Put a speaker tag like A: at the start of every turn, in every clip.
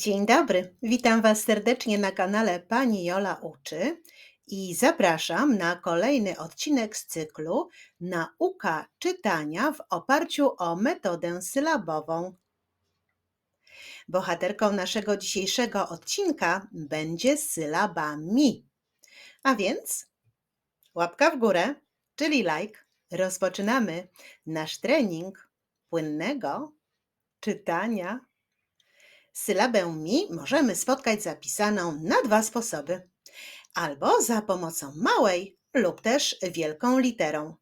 A: Dzień dobry, witam Was serdecznie na kanale Pani Jola Uczy i zapraszam na kolejny odcinek z cyklu Nauka czytania w oparciu o metodę sylabową. Bohaterką naszego dzisiejszego odcinka będzie sylaba mi. A więc łapka w górę, czyli like. Rozpoczynamy nasz trening płynnego czytania. Sylabę mi możemy spotkać zapisaną na dwa sposoby: albo za pomocą małej lub też wielką literą.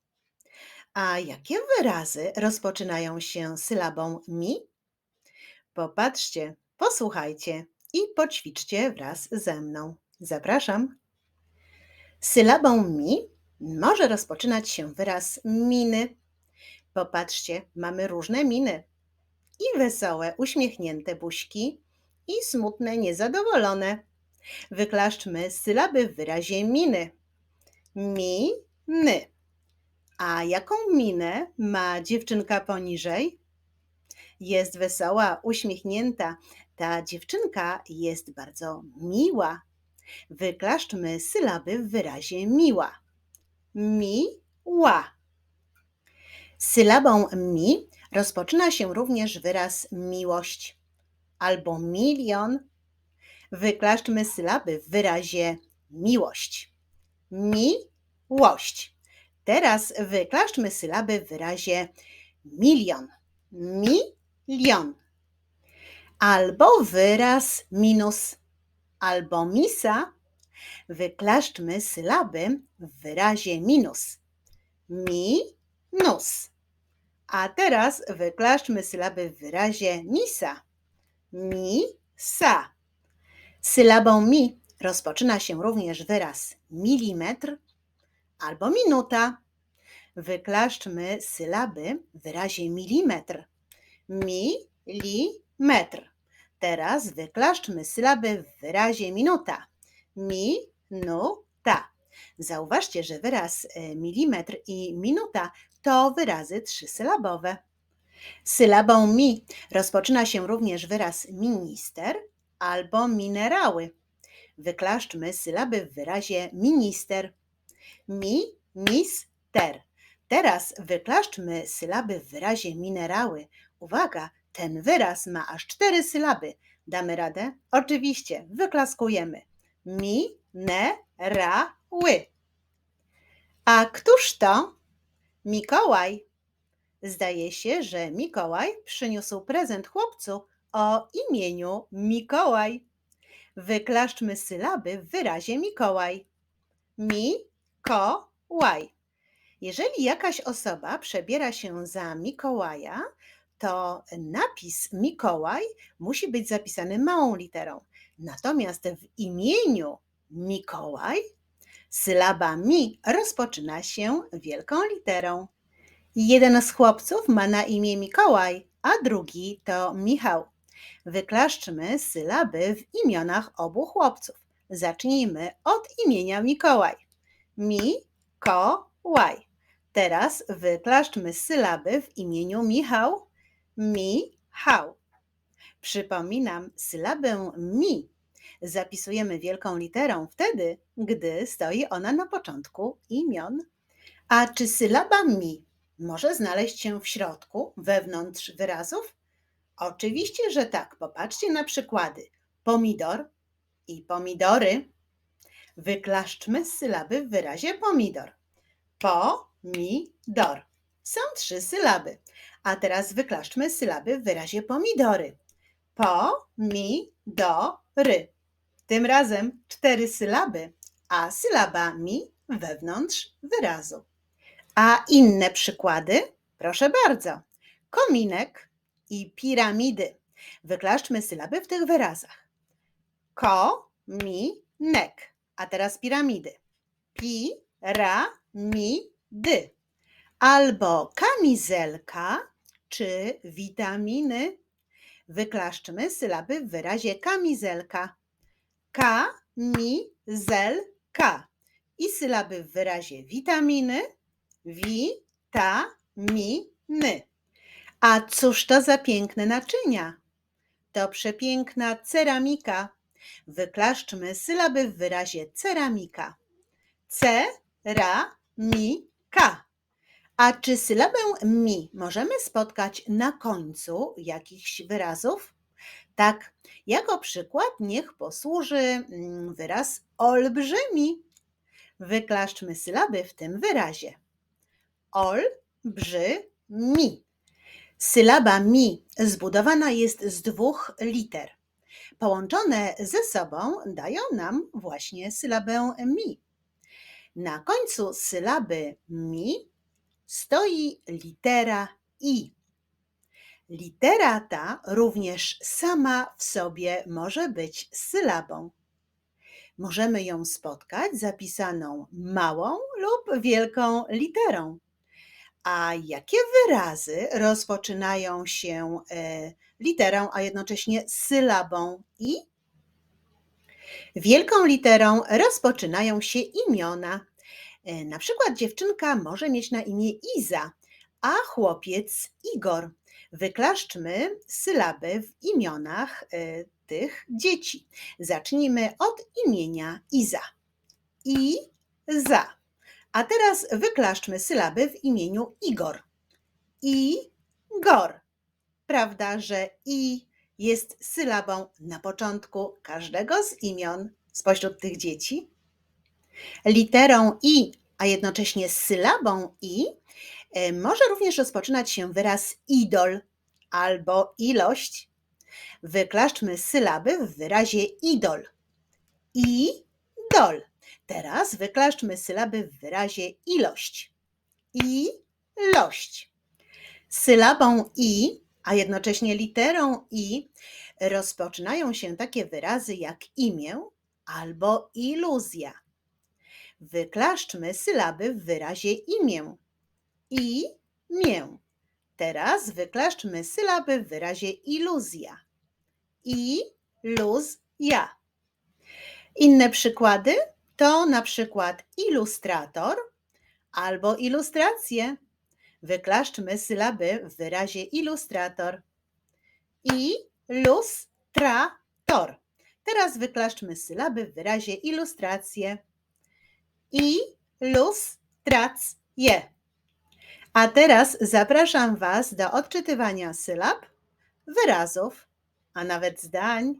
A: A jakie wyrazy rozpoczynają się sylabą mi? Popatrzcie, posłuchajcie i poćwiczcie wraz ze mną. Zapraszam. Sylabą mi może rozpoczynać się wyraz miny. Popatrzcie, mamy różne miny i wesołe, uśmiechnięte buźki i smutne, niezadowolone. Wyklaszczmy sylaby w wyrazie miny. Mi, ny. A jaką minę ma dziewczynka poniżej? Jest wesoła, uśmiechnięta. Ta dziewczynka jest bardzo miła. Wyklaszczmy sylaby w wyrazie miła. Mi, ła. Sylabą mi rozpoczyna się również wyraz miłość albo milion. Wyklaszczmy sylaby w wyrazie miłość. Miłość. Teraz wyklaszczmy sylaby w wyrazie milion. Milion. Albo wyraz minus, albo misa. Wyklaszczmy sylaby w wyrazie minus. Minus. A teraz wyklaszczmy sylaby w wyrazie misa. Mi, sa. Sylabą mi rozpoczyna się również wyraz milimetr albo minuta. Wyklaszczmy sylaby w wyrazie milimetr. Mi, li, metr. Teraz wyklaszczmy sylaby w wyrazie minuta. Mi, nu, ta. Zauważcie, że wyraz e, milimetr i minuta to wyrazy trzysylabowe. Sylabą mi rozpoczyna się również wyraz minister albo minerały. Wyklaszczmy sylaby w wyrazie minister. Mi, mis, ter. Teraz wyklaszczmy sylaby w wyrazie minerały. Uwaga, ten wyraz ma aż cztery sylaby. Damy radę? Oczywiście, wyklaskujemy. Mi, ne, ra, ły. A któż to? Mikołaj. Zdaje się, że Mikołaj przyniósł prezent chłopcu o imieniu Mikołaj. Wyklaszczmy sylaby w wyrazie Mikołaj. Mi, ko, łaj. Jeżeli jakaś osoba przebiera się za Mikołaja, to napis Mikołaj musi być zapisany małą literą. Natomiast w imieniu Mikołaj Sylaba mi rozpoczyna się wielką literą. Jeden z chłopców ma na imię Mikołaj, a drugi to Michał. Wyklaszczmy sylaby w imionach obu chłopców. Zacznijmy od imienia Mikołaj. Mi, ko, łaj. Teraz wyklaszczmy sylaby w imieniu Michał. Mi, hał. Przypominam, sylabę mi zapisujemy wielką literą wtedy, gdy stoi ona na początku imion. A czy sylaba mi może znaleźć się w środku, wewnątrz wyrazów? Oczywiście, że tak. Popatrzcie na przykłady. Pomidor i pomidory. Wyklaszczmy sylaby w wyrazie pomidor. Po, mi, dor. Są trzy sylaby. A teraz wyklaszczmy sylaby w wyrazie pomidory. Po, mi, do, ry. Tym razem cztery sylaby, a sylaba mi wewnątrz wyrazu. A inne przykłady? Proszę bardzo. Kominek i piramidy. Wyklaszczmy sylaby w tych wyrazach. Ko, mi, nek. A teraz piramidy. Pi, ra, mi, dy. Albo kamizelka czy witaminy. Wyklaszczmy sylaby w wyrazie kamizelka. K, mi, zel, ka. I sylaby w wyrazie witaminy. Wi, ta, mi, ny. A cóż to za piękne naczynia? to przepiękna ceramika. Wyklaszczmy sylaby w wyrazie ceramika. C, ra, mi, ka. A czy sylabę mi możemy spotkać na końcu jakichś wyrazów? Tak, jako przykład niech posłuży mm, wyraz olbrzymi. Wyklaszczmy sylaby w tym wyrazie. Ol, brzy, mi. Sylaba mi zbudowana jest z dwóch liter. Połączone ze sobą dają nam właśnie sylabę mi. Na końcu sylaby mi stoi litera i. Litera ta również sama w sobie może być sylabą. Możemy ją spotkać zapisaną małą lub wielką literą. A jakie wyrazy rozpoczynają się e, literą, a jednocześnie sylabą i? Wielką literą rozpoczynają się imiona. E, Na przykład dziewczynka może mieć na imię Iza, a chłopiec Igor. Wyklaszczmy sylaby w imionach e, tych dzieci. Zacznijmy od imienia Iza. I, za. A teraz wyklaszczmy sylaby w imieniu Igor. I, gor. Prawda, że i jest sylabą na początku każdego z imion spośród tych dzieci? Literą i, a jednocześnie sylabą i, e, może również rozpoczynać się wyraz idol albo ilość. Wyklaszczmy sylaby w wyrazie idol. I, dol. Teraz wyklaszczmy sylaby w wyrazie ilość. I, lość. Sylabą i, a jednocześnie literą i, rozpoczynają się takie wyrazy jak imię albo iluzja. Wyklaszczmy sylaby w wyrazie imię. I, mię. Teraz wyklaszczmy sylaby w wyrazie iluzja. I, luz, ja. Inne przykłady to na przykład ilustrator albo ilustracje. Wyklaszczmy sylaby w wyrazie ilustrator. I, luz, tra, tor. Teraz wyklaszczmy sylaby w wyrazie ilustracje. I, luz, trac, je. A teraz zapraszam Was do odczytywania sylab, wyrazów, a nawet zdań.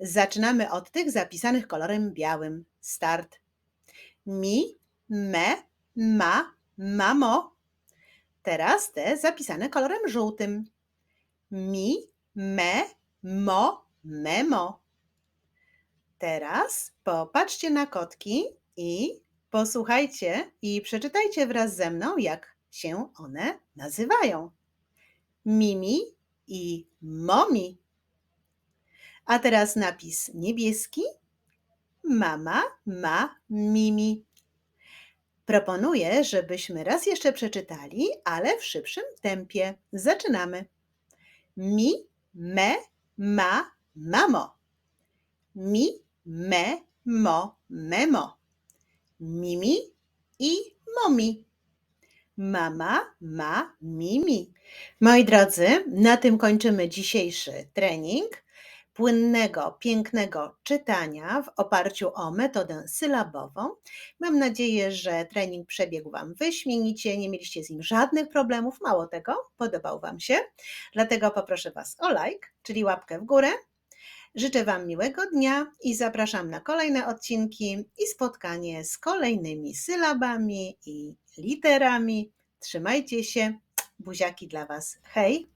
A: Zaczynamy od tych zapisanych kolorem białym. Start. Mi, me, ma, mamo. Teraz te zapisane kolorem żółtym. Mi, me, mo, memo. Teraz popatrzcie na kotki i posłuchajcie i przeczytajcie wraz ze mną, jak się one nazywają. Mimi i Momi. A teraz napis niebieski. Mama ma Mimi. Proponuję, żebyśmy raz jeszcze przeczytali, ale w szybszym tempie. Zaczynamy. Mi, me, ma, mamo. Mi, me, mo, memo. Mimi i momi. Mama ma Mimi. Moi drodzy, na tym kończymy dzisiejszy trening płynnego, pięknego czytania w oparciu o metodę sylabową. Mam nadzieję, że trening przebiegł Wam wyśmienicie, nie mieliście z nim żadnych problemów, mało tego, podobał Wam się. Dlatego poproszę Was o like, czyli łapkę w górę. Życzę Wam miłego dnia i zapraszam na kolejne odcinki i spotkanie z kolejnymi sylabami i literami. Trzymajcie się. Buziaki dla Was. Hej!